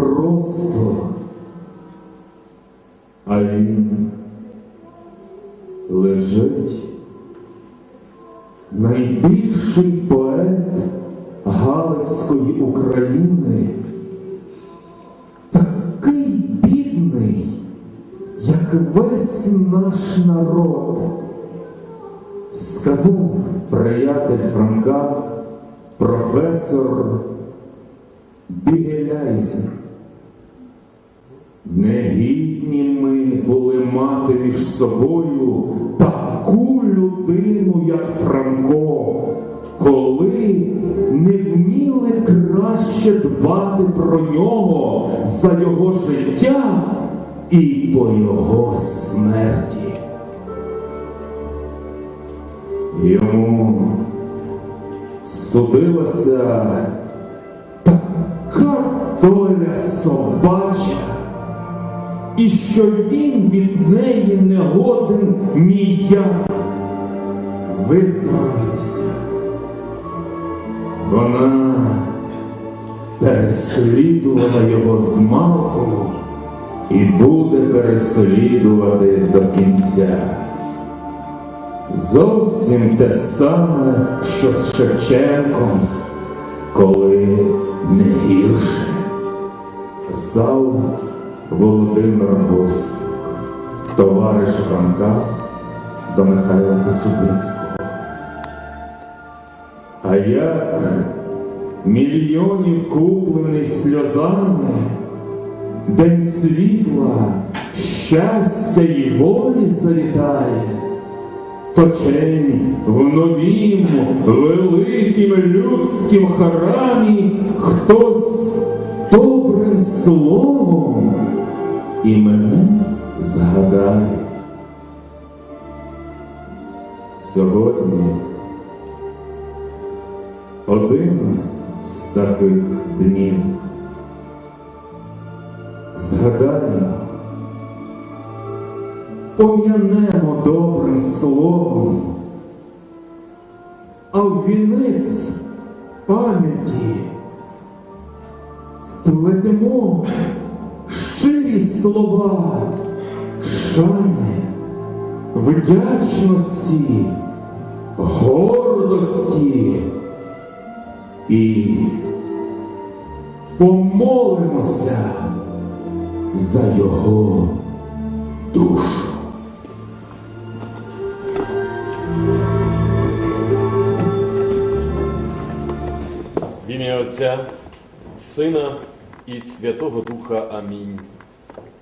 просто, а він лежить. Найбільший поет Галицької України, такий бідний, як весь наш народ, сказав приятель Франка, професор Бігеляйзер. Негідні ми були мати між собою таку людину, як Франко, коли не вміли краще дбати про нього за його життя і по його смерті. Йому судилася така доля собача, і що він від неї не годен ніяк визволитися. Вона переслідувала його з малку і буде переслідувати до кінця. Зовсім те саме, що з Шевченком, коли не гірше, писав Володимир Гос, товариш Франка до Михайла Коцюбинського. А як мільйонів куплений сльозами, день світла, щастя і волі залітає, точень в новім великім людськім храмі хтось добрим словом і мене згадає. Сьогодні один з таких днів. Згадаємо, пом'янемо добрим словом, а в вінець пам'яті вплетемо щирі слова, шани, вдячності, гордості і помолимося за його душу. В ім'я Отця, Сина і Святого Духа. Амінь.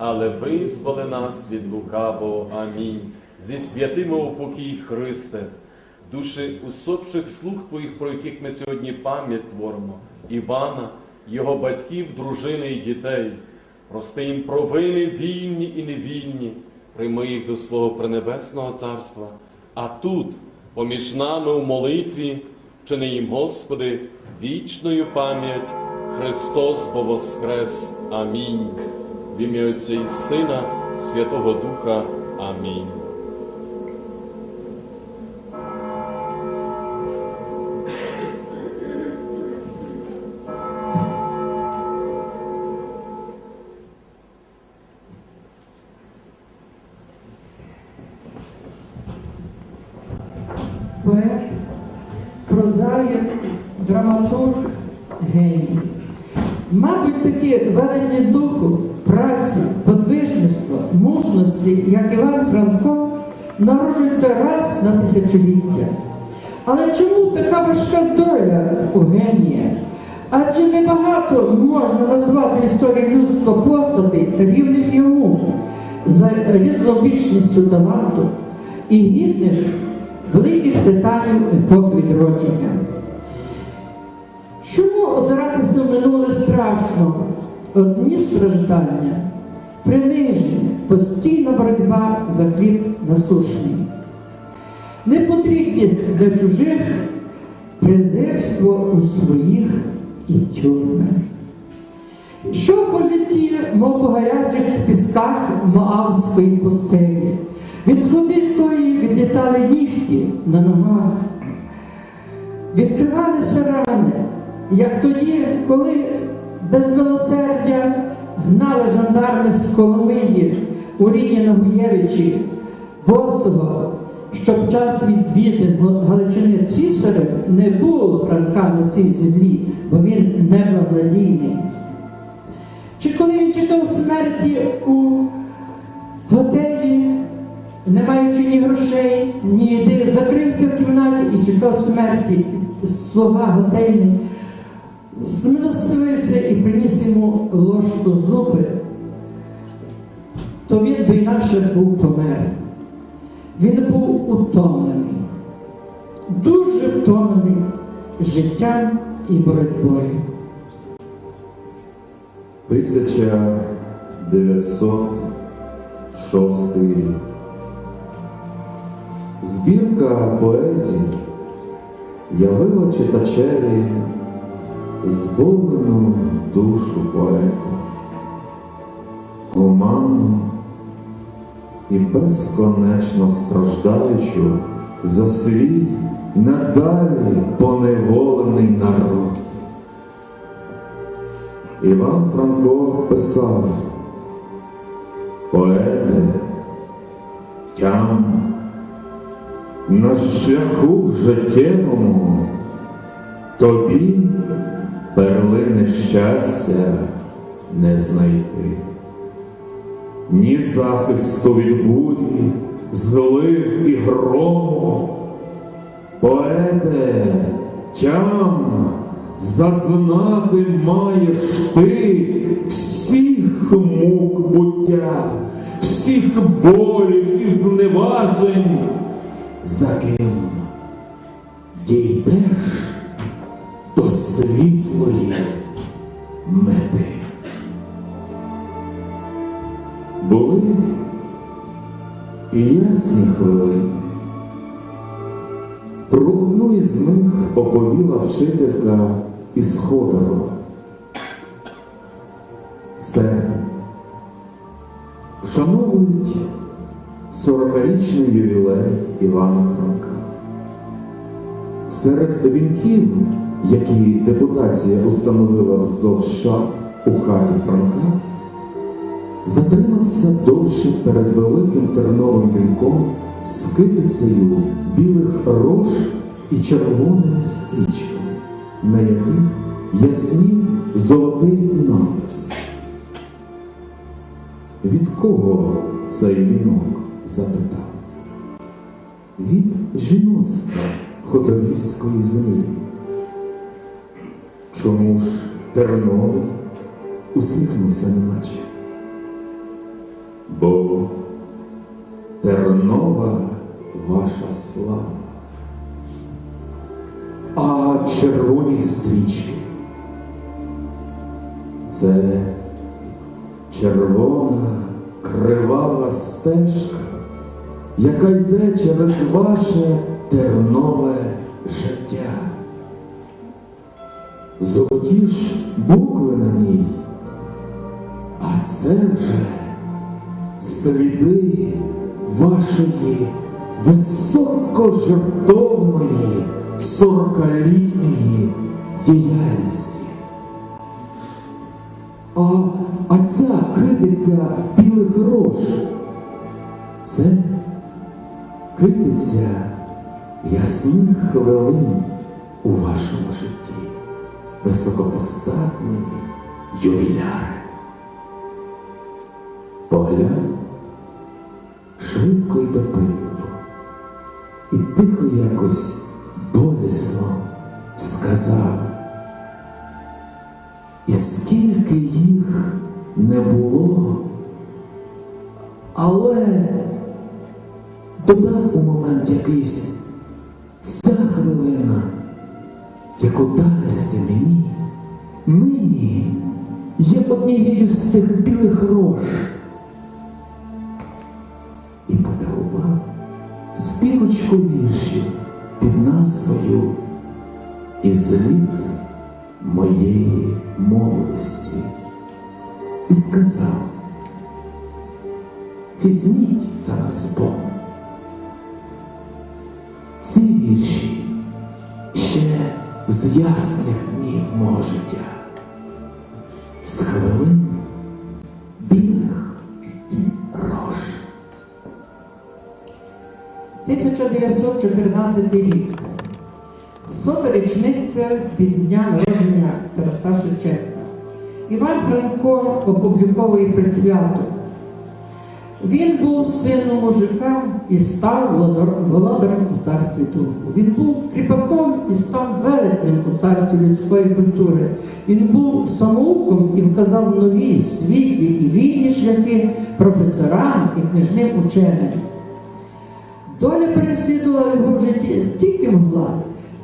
але визволи нас від лукавого. Амінь. Зі святими упокій Христе, душі усопших слуг Твоїх, про яких ми сьогодні пам'ять творимо, Івана, його батьків, дружини і дітей. Прости їм провини вільні і невільні, прийми їх до свого Пренебесного Царства. А тут, поміж нами у молитві, вчини їм, Господи, вічною пам'ять, Христос воскрес. Амінь. В ім'я Отця і Сина, Святого Духа. Амінь. поет, прозаїк, драматург, геній. Мабуть, таке ведення духу, як Іван Франко, народжується раз на тисячоліття. Але чому така важка доля у генія? Адже небагато можна назвати в історії людства постатей, рівних йому за різнобічністю таланту і гідних великих питань епох відродження. Чому озиратися в минуле страшно? Одні страждання, приниження, постійна боротьба за хліб насушний. Непотрібність для чужих, презирство у своїх і тюрми. Що по житті, мов по гарячих пісках Моавської пустелі. Від ходи тої відлітали нігті на ногах. Відкривалися рани, як тоді, коли без милосердя гнали жандарми з Коломиї у рідні Нагуєвичі, босого, щоб час відвідин Галичини цісарем не було Франка на цій землі, бо він неблагодійний. Чи коли він чекав смерті у готелі, не маючи ні грошей, ні їди, закрився в кімнаті і чекав смерті, слуга готельний, змилостивився і приніс йому ложку зупи, то він би інакше був помер. Він був утомлений, дуже втомлений життям і боротьбою. 1906 рік. Збірка поезії явила читачеві зболену душу поета, гуманну і безконечно страждаючу за свій надалі поневолений народ. Іван Франко писав поети, тям на шляху життєвому тобі перлини щастя не знайти, ні захисту від бурі, злив і грому, поете, тям зазнати маєш ти всіх мук буття, всіх болів і зневажень, за ким дійдеш до світлої мети. Були і ясні хвилини. Про одну із них оповіла вчителька із Ходорова. Серпень. Вшановують 40-річний ювілей Івана Франка. Серед вінків, які депутація установила вздовж шаг у хаті Франка, затримався довше перед великим терновим вінком з китицею білих рож і червоними стрічками, на яких яснів золотий напис. Від кого цей вінок? запитав. Від жіноцтва ходорівської землі. Чому ж терновий усміхнувся неначе? Бо тернова ваша слава, а червоні стрічки це червона кривава стежка, яка йде через ваше тернове життя. Золоті ж букви на ній, а це вже сліди вашої високожертовної сорокалітньої діяльності. А, а ця китиця білих рож. Це китиця ясних хвилин у вашому житті, високопоставні ювіляри. Поглянь швидко й допитливо, і тихо якось болісно сказав. І скільки їх не було, але додав у момент якийсь ця хвилина, яку дасть мені, нині є однією з цих білих рож. І подарував співочку віршів під назвою і зліт моєї молодості і сказав, візьміть зараз спокій. Ясних днів мого життя, з хвилин білих рож. 1914 рік. Сота річниця від дня народження Тараса Шевченка. Іван Франко опубліковує присвяту. Він був сином мужика і став володарем у царстві духу. Він був кріпаком і став велетнем у царстві людської культури. Він був самоуком і вказав нові світлі і вільні шляхи професорам і книжним ученим. Доля переслідувала його в житті стільки могла,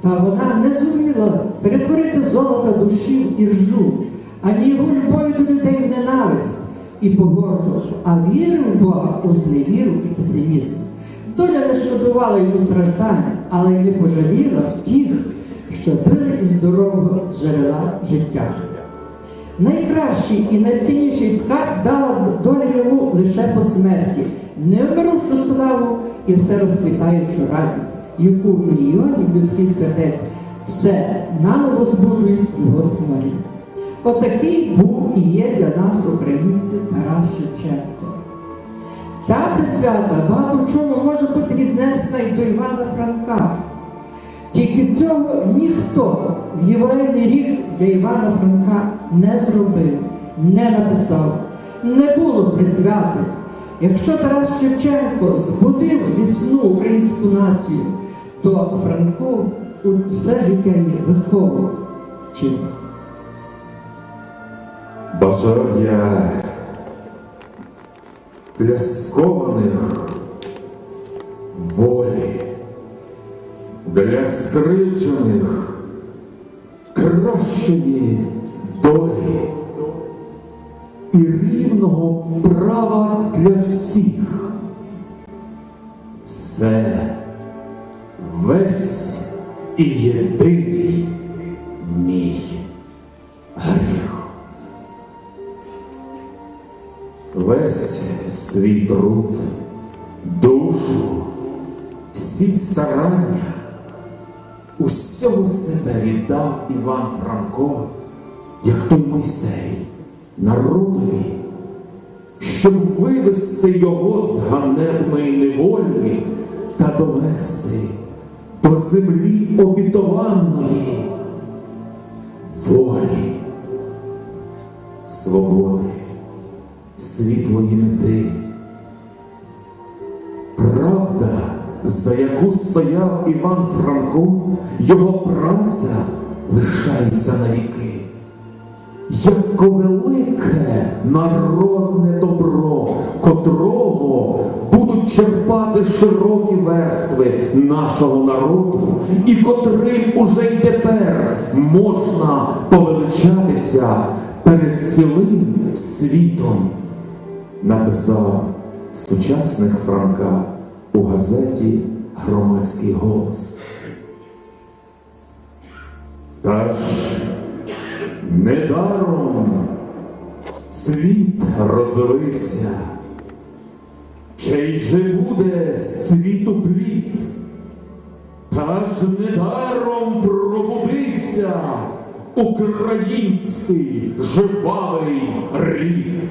та вона не зуміла перетворити золота душі в іржу, ані його любові до людей і погорду, а віру в Бога у зневіру і песимізм. Доля не шкодувала йому страждань, але й не пожаліла втіх, що били із здорового джерела життя. Найкращий і найцінніший скарб дала доля йому лише по смерті, невмирущу славу і все розквітаючу радість, яку в мільйонів людських сердець все наново збуджують його твори. Отакий був і є для нас, українців, Тарас Шевченко. Ця присвята багато чому може бути віднесена і до Івана Франка. Тільки цього ніхто в ювілейний рік для Івана Франка не зробив, не написав, не було присвяти. Якщо Тарас Шевченко збудив зі сну українську націю, то Франко тут все життя її виховував, вчив. Бажав я для скованих волі, для скривджених кращої долі і рівного права для всіх. Це весь і єдиний свій труд, душу, всі старання, усього себе віддав Іван Франко, як той Мойсей, народові, щоб вивести його з ганебної неволі та довести до землі обітованої волі, свободи світлої мети. Правда, за яку стояв Іван Франко, його праця лишається навіки. Яко велике народне добро, котрого будуть черпати широкі верстви нашого народу, і котрим уже й тепер можна повеличатися перед цілим світом, написав сучасник Франка у газеті Громадський голос. Та ж недаром світ розвився, чий же буде з світу плід, та ж недаром пробудився український живавий рід.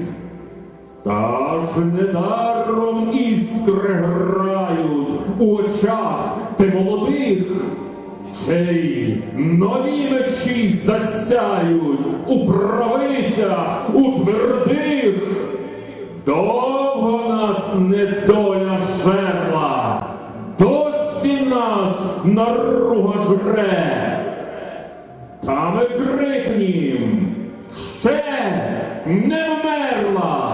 Та ж недаром іскри грають у очах ти молодих, чий нові мечі засяють у правицях, у твердих. Довго нас недоля жерла, досі нас наруга жре. Та ми крикнім, ще не вмерла,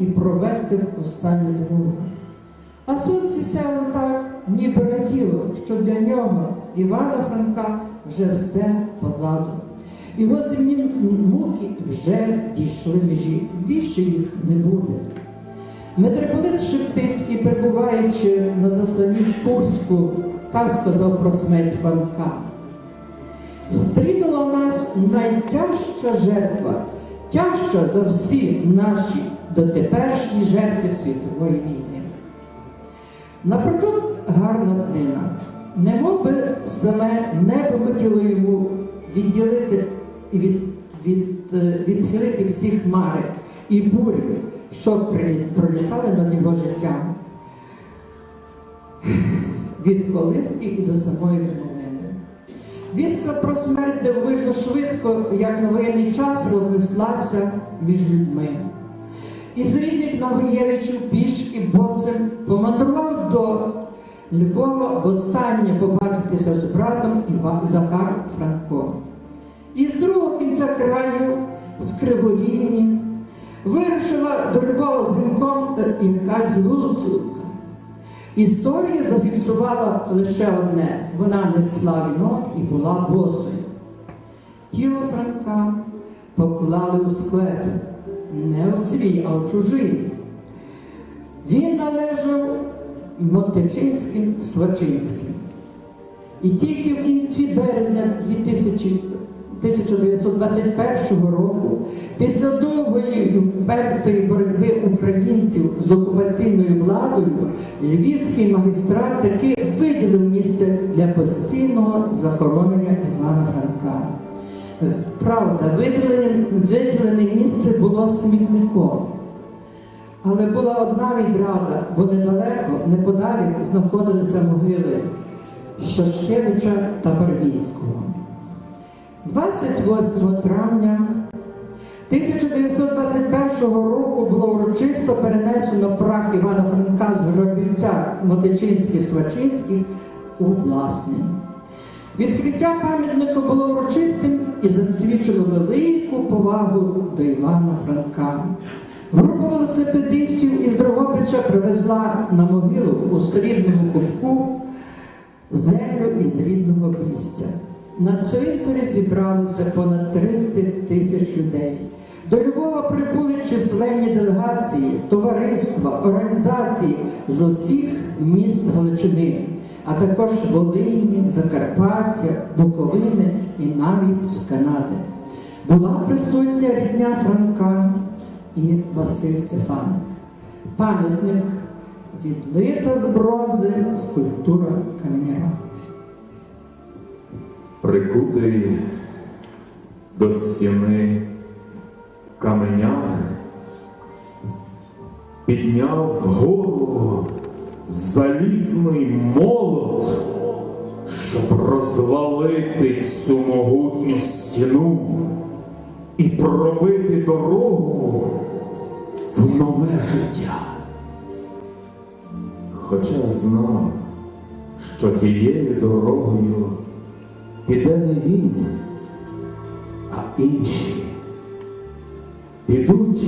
і провести в останню дорогу. А сонце сяло так, ніби раділо, що для нього, Івана Франка, вже все позаду. Його земні муки вже дійшли межі, більше їх не буде. Митрополит Шептицький, перебуваючи на засланні в Курську, так сказав про смерть Франка. Стрінула нас найтяжча жертва, тяжча за всі наші дотеперішні жертви світової війни. Напрочуд гарна днина, немов би саме небо хотіло йому відділити і від, від, е, відхилити всі хмари і бурі, що пролітали над його життям. Від колиски і до самої домовини. Вістка про смерть дивовижно швидко, як на воєнний час, рознеслася між людьми. Із рідних Нагоєвичів пішки босим помандрував до Львова востаннє побачитися з братом Іва Захар Франко. Із другого кінця краю, з Криворівні, вирушила до Львова з вінком якась гуцулка. Історія зафіксувала лише одне: вона несла вінок і була босою. Тіло Франка поклали у склеп, не у свій, а у чужий. Він належав Мотичинським Свачинським. І тільки в кінці березня 2000 1921 року, після довгої впертої боротьби українців з окупаційною владою, львівський магістрат таки виділив місце для постійного захоронення Івана Франка. Правда, виділене, виділене місце було смітником. Але була одна відрада, бо недалеко, неподалік знаходилися могили Шашкевича та Барвінського. 28 травня 1921 року було урочисто перенесено прах Івана Франка з гробівця Мотичинських Свачинських у власний. Відкриття пам'ятника було урочистим і засвідчило велику повагу до Івана Франка. Група велосипедистів із Дрогобича привезла на могилу у срібному кубку землю із рідного місця. На цвинтарі зібралося понад 30 тисяч людей. До Львова прибули численні делегації, товариства, організації з усіх міст Галичини, а також Волині, Закарпаття, Буковини і навіть з Канади. Була присутня рідня Франка і Василь Стефаник. Пам'ятник відлита з бронзи скульптура каменяра. Прикутий до стіни каменяк підняв вгору залізний молот, щоб розвалити цю могутню стіну і пробити дорогу в нове життя. Хоча знав, що тією дорогою піде не він, а інші. Підуть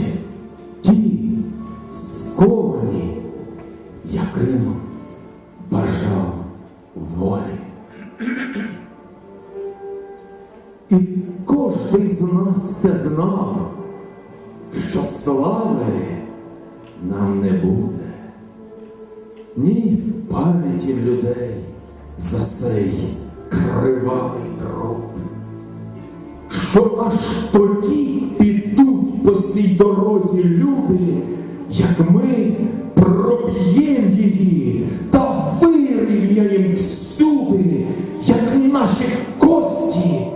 яким бажав волі. І кожний з нас це знав, що слави нам не буде ні пам'яті людей за цей кривавий труд. Що аж тоді підуть по цій дорозі люди, як ми проб'єм її та вирівняєм всюди, як наші кості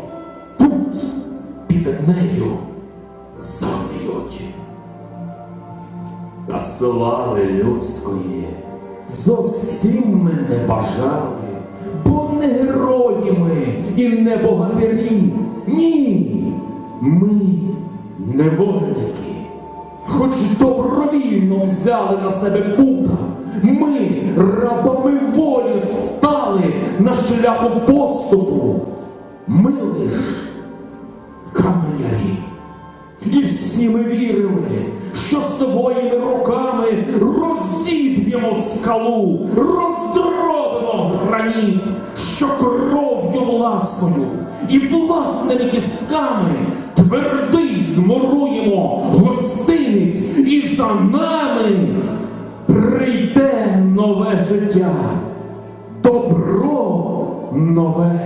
тут під нею загниють. Та слави людської зовсім ми не бажали, бо не герої ми і не богатирі. Ні, ми невольники, хоч добровільно взяли на себе пута, ми рабами волі стали на шляху поступу. Ми лиш каменярі. І всі ми вірили, що своїми руками розіб'ємо скалу, роздробимо граніт, що кров'ю власною і власними кістками твердий змуруємо гостиниць, і за нами прийде нове життя, добро нове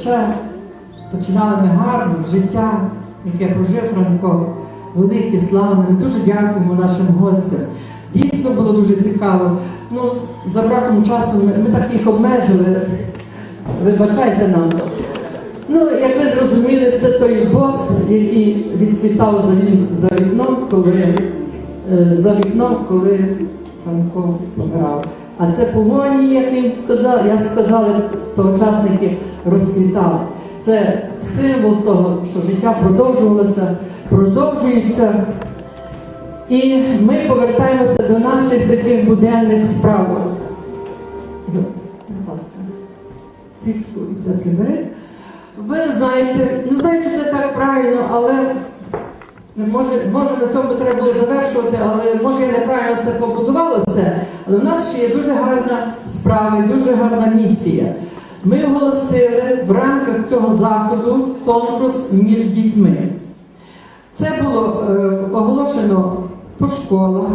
Хоча починали ми гарно життя, яке прожив Франко, велике, славне. Ми дуже дякуємо нашим гостям. Дійсно було дуже цікаво. Ну, за браком часу ми, ми так їх обмежили. Вибачайте нам. Ну, як ви зрозуміли, це той бос, який відцвітав за вікном, коли е, за вікном, коли Франко помирав. А це погоні, як він сказав, як сказали тогочасники, розквітали. Це символ того, що життя продовжувалося, продовжується. І ми повертаємося до наших таких буденних справ. Будь ласка свічку і це прибери. Ви знаєте, не знаю, чи це так правильно, але може, може на цьому треба було завершувати, але може і неправильно це побудувалося. Але в нас ще є дуже гарна справа, і дуже гарна місія. Ми оголосили в рамках цього заходу конкурс між дітьми. Це було е, оголошено по школах,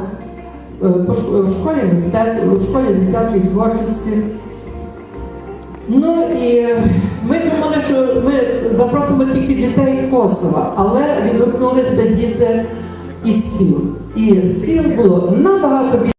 е, по в школі мистецтва, у школі дитячої творчості. Ну і ми думали, що ми запросимо тільки дітей Косова, але відгукнулися діти із сіл. І з сіл було набагато більше.